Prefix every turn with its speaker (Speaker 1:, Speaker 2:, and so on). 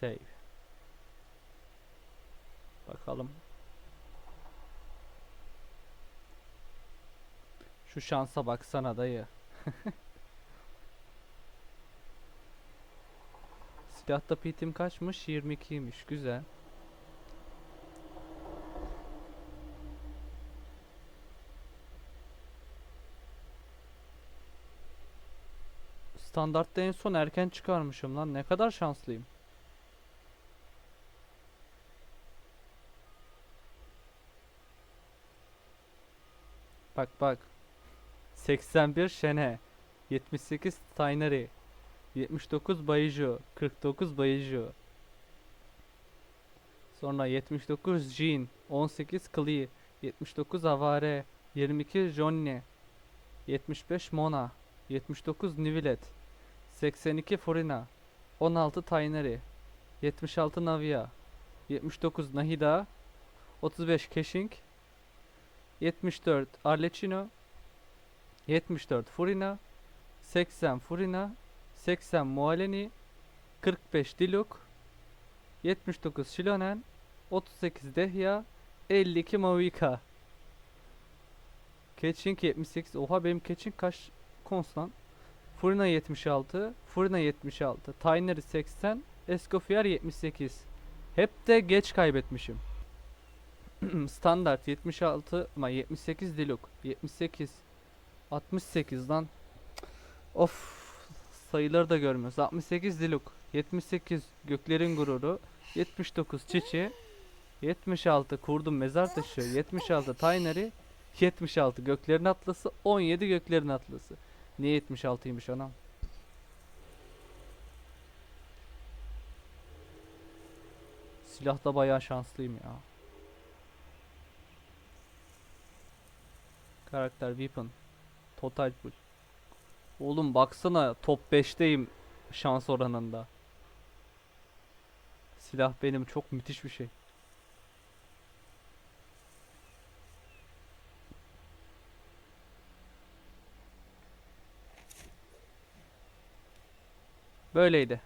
Speaker 1: Save. Bakalım. Şu şansa baksana dayı. Silahta pitim kaçmış? 22'ymiş. Güzel. Standartta en son erken çıkarmışım lan. Ne kadar şanslıyım. Bak bak. 81 Şene. 78 Tainari. 79 Bayıcı. 49 Bayıcı. Sonra 79 Jean. 18 Klee. 79 Avare. 22 Johnny. 75 Mona. 79 Nivilet. 82 Furina. 16 Tainari. 76 Navia. 79 Nahida. 35 Keşing. 74 Arlecchino. 74 Furina. 80 Furina. 80 Mualeni. 45 Diluk. 79 Shilonen. 38 Dehya. 52 Mavika. Catching 78. Oha benim catching kaç konstant? Furina 76. Furina 76. Tyner 80. Escoffier 78. Hep de geç kaybetmişim. Standart 76 ama 78 Diluk 78 68 lan. Of sayıları da görmüyoruz. 68 Diluk 78 Göklerin Gururu 79 Çiçi 76 Kurdum Mezar Taşı 76 Tayneri 76 Göklerin Atlası 17 Göklerin Atlası. Niye 76'ymış anam? Silahta bayağı şanslıyım ya Karakter weapon. Total full. Oğlum baksana top 5'teyim şans oranında. Silah benim çok müthiş bir şey. Böyleydi.